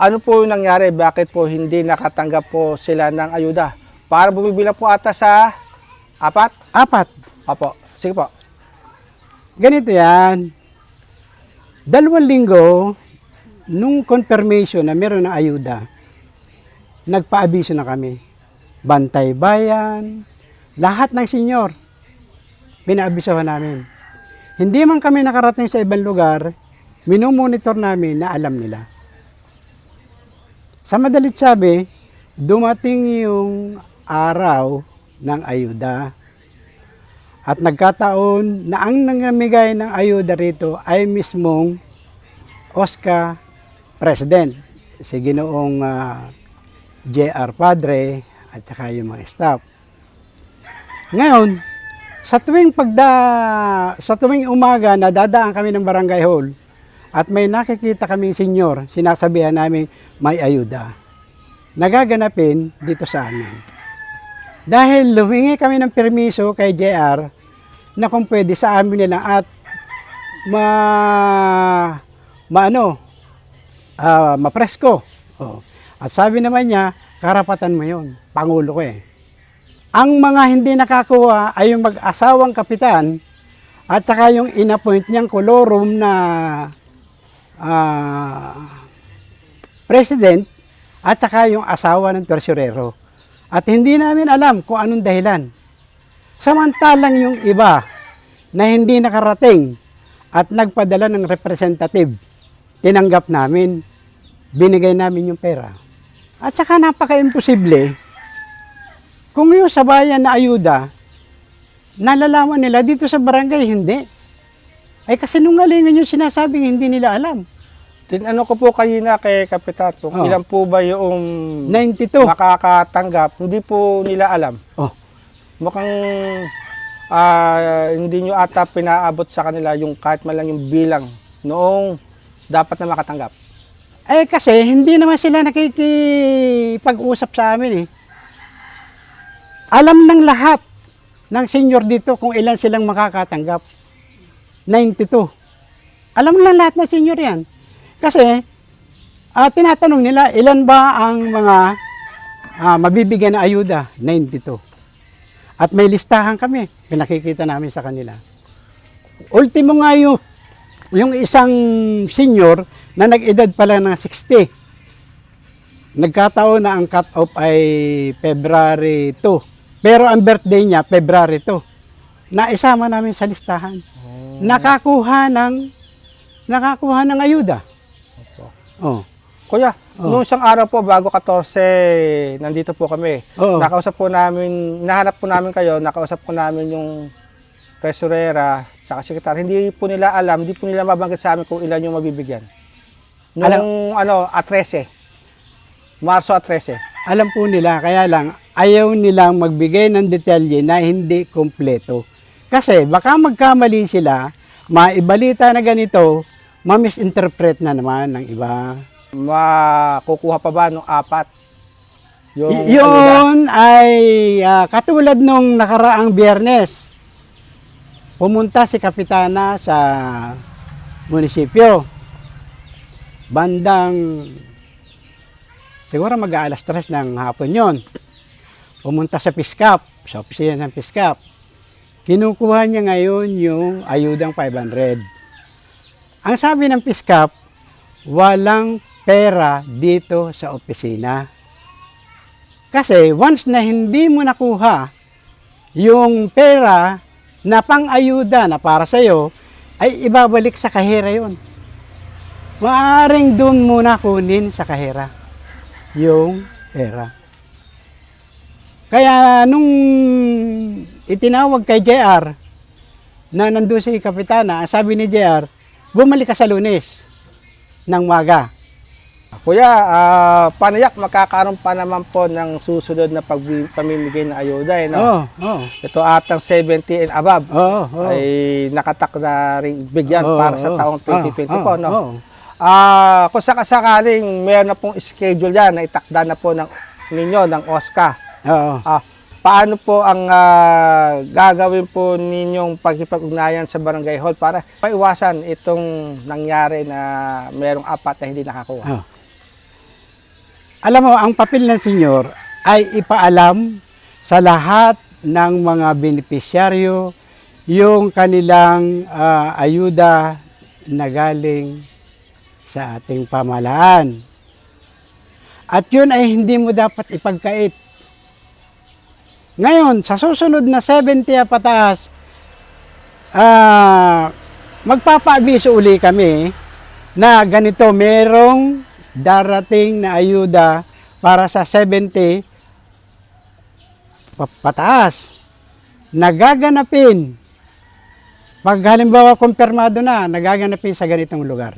Ano po yung nangyari? Bakit po hindi nakatanggap po sila ng ayuda? Para bumibilang po ata sa apat? Apat. Opo. Sige po. Ganito yan. Dalawang linggo, nung confirmation na meron ng ayuda, nagpaabiso na kami. Bantay bayan, lahat ng senyor, pinaabisohan namin. Hindi man kami nakarating sa ibang lugar, minumonitor namin na alam nila. Sa madalit sabi, dumating yung araw ng ayuda. At nagkataon na ang nangamigay ng ayuda rito ay mismong OSCA President, si Ginoong ah, J.R. Padre at saka yung mga staff. Ngayon, sa tuwing pagda sa tuwing umaga na dadaan kami ng barangay hall at may nakikita kaming senyor, sinasabihan namin may ayuda. Nagaganapin dito sa amin. Dahil lumingi kami ng permiso kay JR na kung pwede sa amin nila at ma maano ah mapresko. Oh. At sabi naman niya, karapatan mo 'yon. Pangulo ko eh. Ang mga hindi nakakuha ay yung mag-asawang kapitan at saka yung inappoint niyang kolorum na ah, president at saka yung asawa ng tersyurero. At hindi namin alam kung anong dahilan. Samantalang yung iba na hindi nakarating at nagpadala ng representative, tinanggap namin, binigay namin yung pera. At saka napaka-imposible, kung yung sa bayan na ayuda, nalalaman nila dito sa barangay, hindi. Ay kasi nungalingan yung sinasabing hindi nila alam. Tinanong ko po kanina kay Kapitan kung Oh. ilan po ba yung 92. makakatanggap. Hindi po nila alam. Oh. Mukhang ah, hindi nyo ata pinaabot sa kanila yung kahit man lang yung bilang noong dapat na makatanggap. Eh kasi hindi naman sila nakikipag-usap sa amin eh. Alam ng lahat ng senior dito kung ilan silang makakatanggap. 92. Alam ng lahat ng senior yan. Kasi ah, tinatanong nila ilan ba ang mga ah, mabibigyan na ayuda? 92. At may listahan kami. Pinakikita namin sa kanila. Ultimo nga yung, yung isang senior na nag-edad pala ng 60. Nagkataon na ang cut-off ay February 2. Pero ang birthday niya, February 2. Naisama namin sa listahan. Nakakuha ng nakakuha ng ayuda. Oh. Kuya, Oh. noong isang araw po, bago 14, nandito po kami. Oo. Nakausap po namin, nahanap po namin kayo, nakausap po namin yung tresurera, saka sekretary. Hindi po nila alam, hindi po nila mabanggit sa amin kung ilan yung mabibigyan. Noong ano, at 13. Marso at 13. Alam po nila, kaya lang ayaw nilang magbigay ng detalye na hindi kompleto. Kasi baka magkamali sila, maibalita na ganito, ma-misinterpret na naman ng iba. Makukuha pa ba nung apat? Yung Y- yun ay ah, katulad nung nakaraang biyernes. Pumunta si Kapitana sa munisipyo. Bandang siguro mag-aalas tres ng hapon yon. Pumunta sa Piskap, sa opisina ng Piskap. Kinukuha niya ngayon yung ayudang 500. Ang sabi ng Piskap, walang pera dito sa opisina. Kasi once na hindi mo nakuha yung pera na pang-ayuda na para sa iyo, ay ibabalik sa kahera yon. Maaring doon muna kunin sa kahera yung pera. Kaya nung itinawag kay JR na nandun si Kapitana, sabi ni JR, bumalik ka sa lunes ng maga. Kuya, ah, panayak, makakaroon pa naman po ng susunod na pagbi- pamimigay ng ayuda. Eh, no? Oo, oo, Ito atang 70 and above. oo, oo. ay nakatak na rin bigyan Oo, para sa taong 2020 Oo, po. No? oo. Ah, kung sakasakaling meron na pong schedule yan na itakda na po ng ninyo ng OSCA. Oo. Ah, paano po ang ah, gagawin po ninyong pagkipag-ugnayan sa barangay hall para maiwasan itong nangyari na merong apat na hindi nakakuha? Ah. Alam mo, ang papel ng senyor ay ipaalam sa lahat ng mga benepisyaryo yung kanilang ah, ayuda na galing sa ating pamahalaan. At yun ay hindi mo dapat ipagkait. Ngayon, sa susunod na 70 pataas, ah, magpapaabiso uli kami na ganito, merong darating na ayuda para sa 70 pa- pataas. Nagaganapin. Pag halimbawa kumpirmado na, nagaganapin sa ganitong lugar.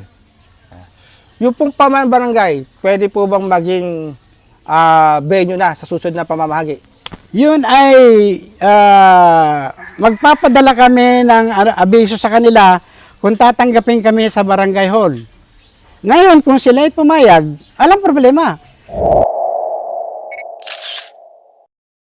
Yung pong paman barangay, pwede po bang maging ah, venue na sa susunod na pamamahagi? Yun ay ah, magpapadala kami ng abiso sa kanila kung tatanggapin kami sa barangay hall. Ngayon, kung sila ay pumayag, alam problema.